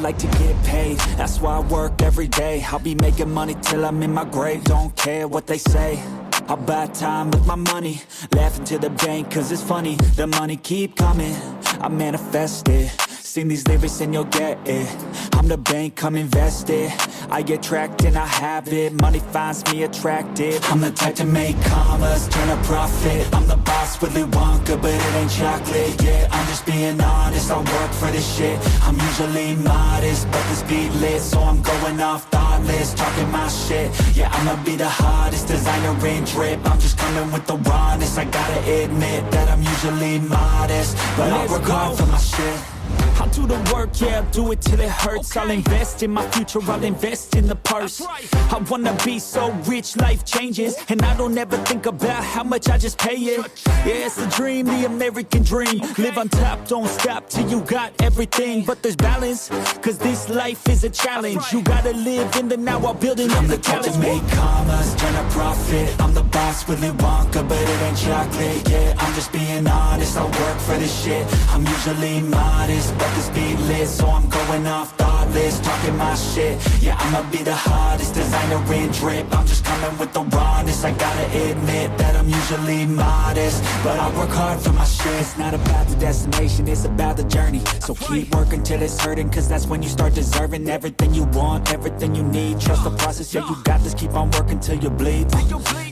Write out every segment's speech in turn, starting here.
like to get paid. That's why I work every day. I'll be making money till I'm in my grave. Don't care what they say. I'll buy time with my money. Laughing to the bank cause it's funny. The money keep coming. I manifest it Sing these lyrics and you'll get it. I'm the bank, come invest it I get tracked and I have it. Money finds me attractive I'm the type to make commas, turn a profit. I'm the boss, Willy Wonka, but it ain't chocolate. Yeah, I'm just being honest, I work for this shit. I'm usually modest, but this beat lit So I'm going off thoughtless, talking my shit. Yeah, I'ma be the hottest designer in drip. I'm just coming with the rawness. I gotta admit that I'm usually modest But I work hard for my shit I'll do the work, yeah, I'll do it till it hurts. I'll invest in my future, I'll invest in the purse. I wanna be so rich, life changes And I don't ever think about how much I just pay it. Yeah, it's the dream, the American dream. Live on top, don't stop till you got everything. But there's balance, cause this life is a challenge. You gotta live in the now while building up the challenge make commas, turn a profit. I'm the boss, Willy Wonka, but it ain't chocolate Yeah, I'm just being honest, I work for this shit. I'm usually modest, but this beat lit So I'm going off thoughtless, talking my shit. Yeah, I'ma be the hottest designer in drip. I'm just coming with the rawness I gotta admit that I'm usually modest. But I work hard for my shit. It's not about the destination, it's about the journey. So keep working till it's hurting Cause that's when you start deserving everything you want Everything you need, trust the process Yeah, you got this, keep on working till you bleed.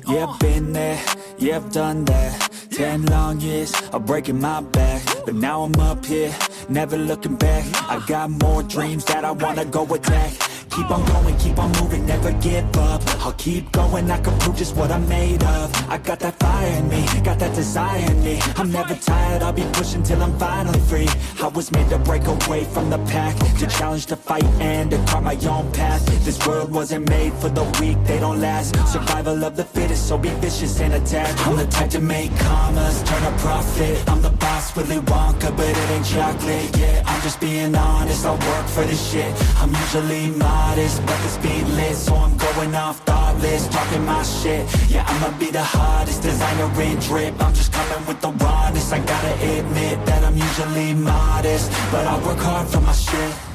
Yeah, been there, yeah, I've done that Ten long years of breaking my back But now I'm up here, never looking back. I got more dreams that I wanna go attack Keep on going, keep on moving, never give up. I'll keep going, I can prove just what I'm made of. I got that fire in me, got that desire in me. I'm never tired, I'll be pushing till I'm finally free. I was made to break away from the pack To challenge, to fight, and to carve my own path. This world wasn't made for the weak, they don't last. Survival of the fittest, so be vicious and attack. I'm the type to make commas, turn a profit. I'm the boss, Willy Wonka, but it ain't chocolate. Yeah, I'm just being honest, I work for this shit. I'm usually modest, but the speed lit So I'm going off thoughtless, talking my shit. Yeah, I'ma be the hottest designer in drip. I'm just coming with the rawness. I gotta admit that I'm usually modest But I work hard for my shit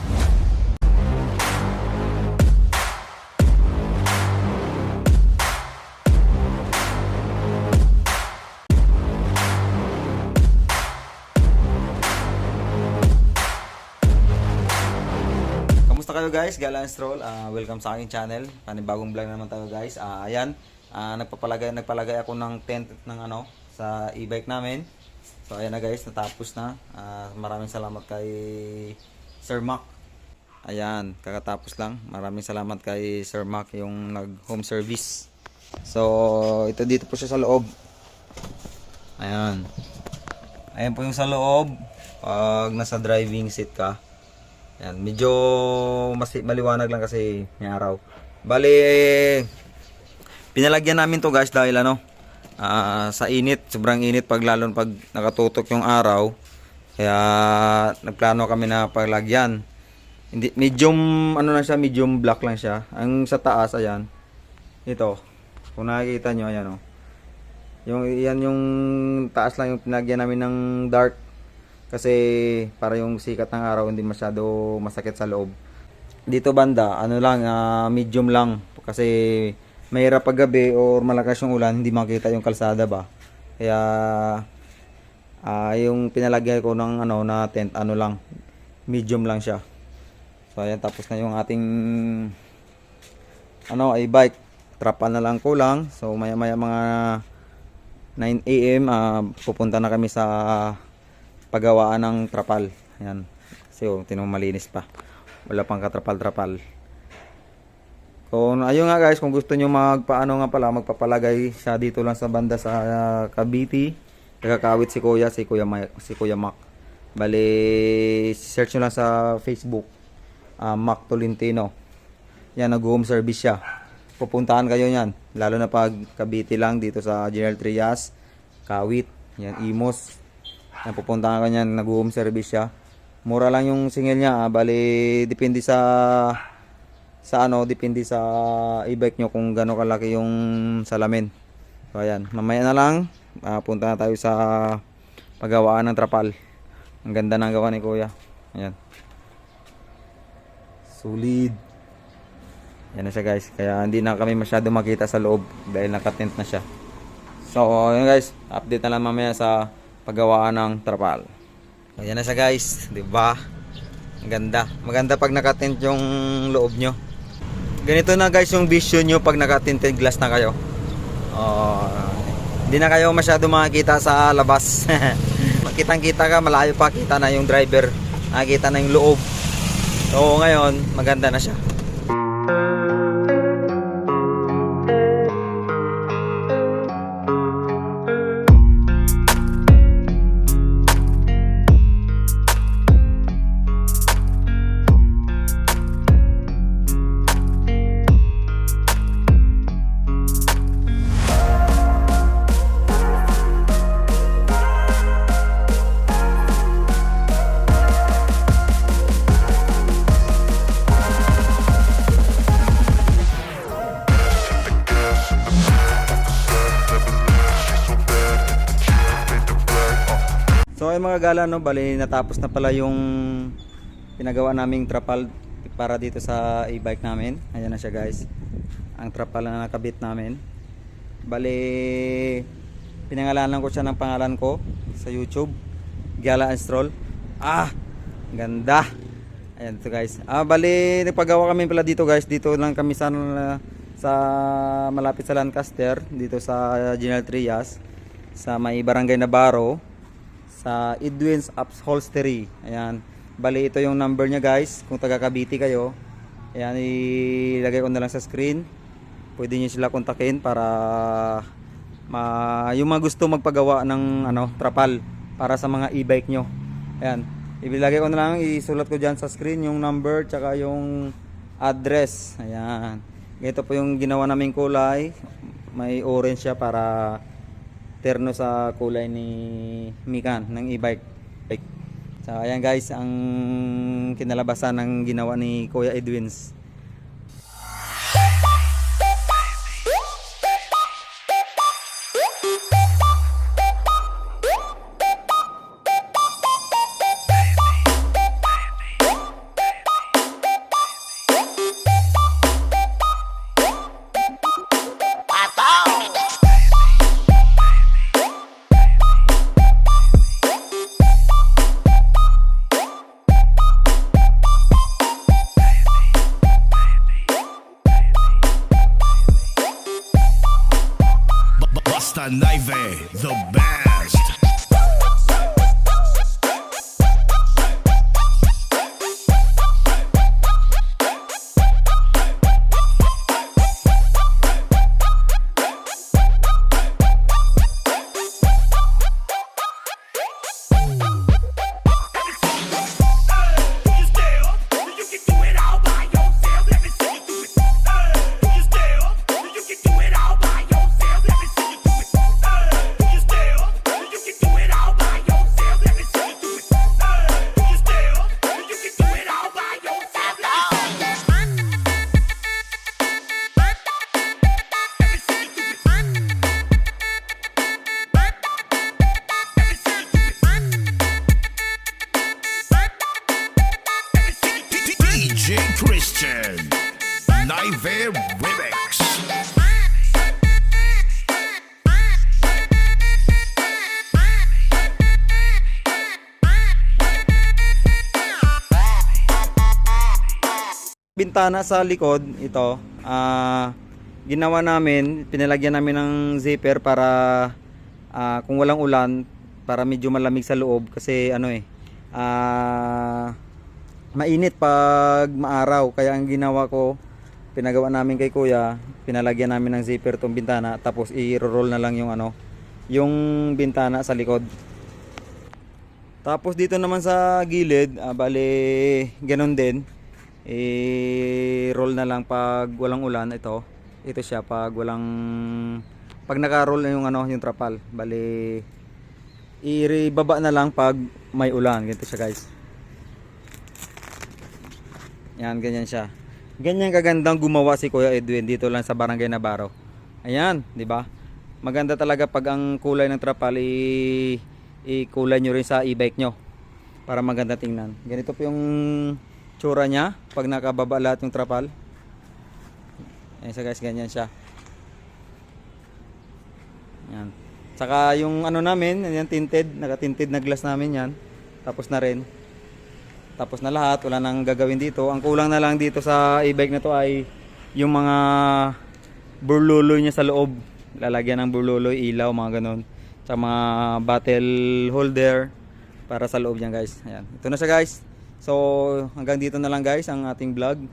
Kamusta kayo guys? Galang Stroll. Ah, welcome sa aking channel. Panibagong vlog na naman tayo guys. Ah, ayan, ah, nagpapalagay nagpalagay ako ng tent ng ano sa e-bike namin. So ayan na guys, natapos na. Ah, maraming salamat kay Sir Mac. Ayan, kakatapos lang. Maraming salamat kay Sir Mac yung nag home service. So ito dito po siya sa loob. Ayan. Ayan po yung sa loob. Pag nasa driving seat ka. Yan, medyo mas maliwanag lang kasi may araw. Bali, pinalagyan namin to guys dahil ano, ah, sa init, sobrang init pag lalo pag nakatutok yung araw. Kaya nagplano kami na paglagyan. Hindi medium ano na siya, medium black lang siya. Ang sa taas ayan. Ito. Kung nakikita nyo ayan oh. Yung yan yung taas lang yung pinagyan namin ng dark kasi para yung sikat ng araw hindi masyado masakit sa loob. Dito banda, ano lang, ah, medium lang kasi mahirap pag gabi or malakas yung ulan, hindi makita yung kalsada ba. Kaya ah, yung pinalagyan ko ng ano na tent, ano lang, medium lang siya. So ayan tapos na yung ating ano ay bike. Trapal na lang kulang. So maya maya mga 9 AM ah, pupunta na kami sa paggawaan ng trapal. Ayan. Kasi oh, tinong malinis pa. Wala pang katrapal-trapal. Kung ayun nga guys, kung gusto niyo magpaano nga pala, magpapalagay siya dito lang sa banda sa uh, Cavite. Nakakawit si Kuya, si Kuya Ma- si Kuya Mac. Bali, search nyo lang sa Facebook. ah, Mac Tolentino. Yan, nag-home service siya. Pupuntahan kayo yan. Lalo na pag Cavite lang dito sa General Trias, Kawit, yan, Imos, yan, pupuntahan ka niyan, nag-home service siya. Mura lang yung singil niya, ah. bali depende sa sa ano, depende sa e-bike nyo kung gaano kalaki yung salamin. So ayan, mamaya na lang, ah, punta na tayo sa paggawaan ng trapal. Ang ganda ng gawa ni Kuya. Ayan. Solid. Yan na siya guys. Kaya hindi na kami masyado makita sa loob dahil nakatent na siya. So, yun guys. Update na lang mamaya sa paggawaan ng trapal. Ayan na siya guys. 'Di ba? Ang ganda. Maganda pag nakatent yung loob nyo. Ganito na guys yung vision nyo pag naka-tinted glass na kayo. Oh, hindi na kayo masyado makikita sa labas. Kitang kita ka, malayo pa kita na yung driver. Nakikita na yung loob. So ngayon, maganda na siya. Mga gala no, bali natapos na pala yung pinagawa naming trapal para dito sa e-bike namin. Ayan na siya guys. Ang trapal na nakabit namin. Bali pinangalanan ko siya ng pangalan ko sa YouTube. Gala and Stroll. Ah, ganda. Ayan to guys. Ah, bali nagpagawa kami pala dito guys. Dito lang kami sa sa malapit sa Lancaster, dito sa General Trias sa may barangay Navarro sa Edwin's Upholstery. Ayan. Bali ito yung number niya guys. Kung taga Cavite kayo, ayan ilagay ko na lang sa screen. Pwede niyo sila kontakin para ma yung mga gusto magpagawa ng ano, trapal para sa mga e-bike nyo. Ayan. Ilagay ko na lang, isulat ko diyan sa screen yung number tsaka yung address. Ayan. Ito po yung ginawa naming kulay. May orange siya para terno sa kulay ni Mikan ng e-bike. Bike. So ayan guys ang kinalabasan ng ginawa ni Kuya Edwins. San eh? the best. DJ Christian, Knife Remix. Bintana sa likod ito, ah ginawa namin, pinalagyan namin ng zipper para ah, kung walang ulan para medyo malamig sa loob kasi ano eh ah mainit pag maaraw. Kaya ang ginawa ko pinagawa namin kay kuya pinalagyan namin ng zipper tong bintana tapos i-roll na lang yung ano yung bintana sa likod. Tapos dito naman sa gilid ah, bali ganun din i-roll na lang pag walang ulan ito. Ito siya pag walang pag naka-roll na yung ano yung trapal. Bali ibaba na lang pag may ulan. Ganito siya guys yan, ganyan siya. Ganyan kagandang gumawa si Kuya Edwin dito lang sa Barangay Navarro. Ayan, 'di ba? Maganda talaga pag ang kulay ng trapal i, i kulay nyo rin sa e-bike nyo para maganda tingnan. Ganito po yung tsura niya pag nakababa lahat yung trapal. Ayan siya guys, ganyan siya. Yan. Saka yung ano namin, yan tinted, naka-tinted na glass namin yan. Tapos na rin. Tapos na lahat, wala nang gagawin dito. Ang kulang na lang dito sa e-bike na to ay yung mga burluloy niya sa loob. Lalagyan ng burluloy, ilaw, mga ganun. Sa mga bottle holder para sa loob niyan guys. Ayan. Ito na siya guys. So hanggang dito na lang guys ang ating vlog.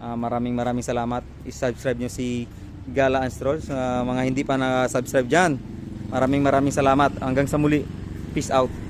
Ah, maraming maraming salamat. I-subscribe nyo si Gala and Stroll sa mga hindi pa na-subscribe dyan. Maraming maraming salamat. Hanggang sa muli. Peace out.